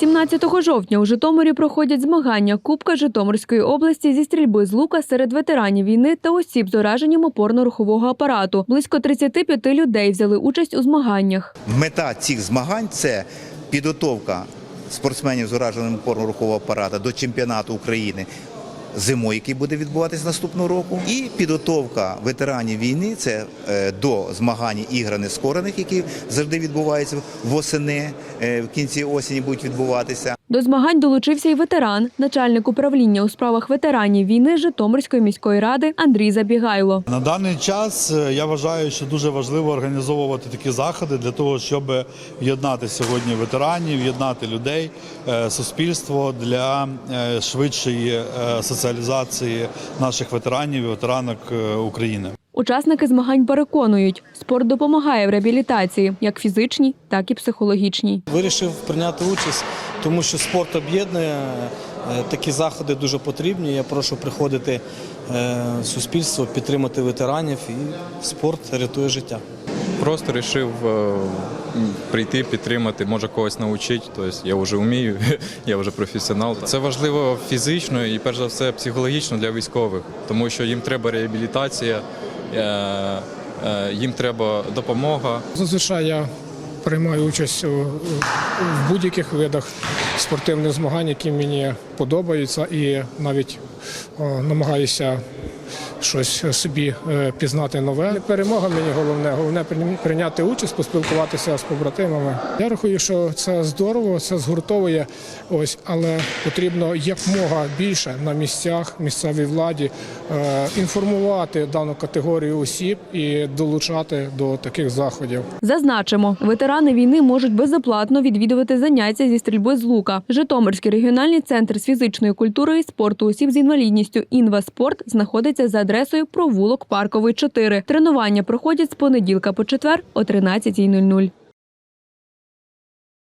17 жовтня у Житомирі проходять змагання Кубка Житомирської області зі стрільби з лука серед ветеранів війни та осіб з ураженням опорно-рухового апарату. Близько 35 людей взяли участь у змаганнях. Мета цих змагань це підготовка спортсменів з ураженням опорно-рухового апарата до чемпіонату України зимою, який буде відбуватись наступного року, і підготовка ветеранів війни це е, до змагань ігра нескорених, які завжди відбуваються восени, е, в кінці осені будуть відбуватися. До змагань долучився і ветеран, начальник управління у справах ветеранів війни Житомирської міської ради Андрій Забігайло. На даний час е, я вважаю, що дуже важливо організовувати такі заходи для того, щоб єднати сьогодні ветеранів, єднати людей, е, суспільство для е, швидшої соціалізації наших ветеранів і ветеранок України. Учасники змагань переконують, спорт допомагає в реабілітації, як фізичній, так і психологічній. Вирішив прийняти участь, тому що спорт об'єднує. е, Такі заходи дуже потрібні. Я прошу приходити е, суспільство, підтримати ветеранів і спорт рятує життя. Просто вирішив прийти, підтримати, може когось навчити. Тобто я вже вмію, я вже професіонал. Це важливо фізично і перш за все психологічно для військових, тому що їм треба реабілітація, е, е, їм треба допомога. Зазвичай я приймаю участь в будь-яких видах спортивних змагань, які мені подобаються, і навіть о, намагаюся щось собі е, пізнати нове. Не Перемога мені головне, головне прийняти участь, поспілкуватися з побратимами. Я рахую, що це здорово, це згуртовує. Ось, але потрібно якмога більше на місцях, місцевій владі е, інформувати дану категорію осіб і долучати до таких заходів. Зазначимо, ветерани війни можуть безоплатно відвідувати заняття зі стрільби з лука. Житомирський регіональний центр з фізичної культури і спорту осіб з інвалідністю «Інваспорт» знаходиться за адресою провулок Парковий 4. Тренування проходять з понеділка по четвер о 13.00.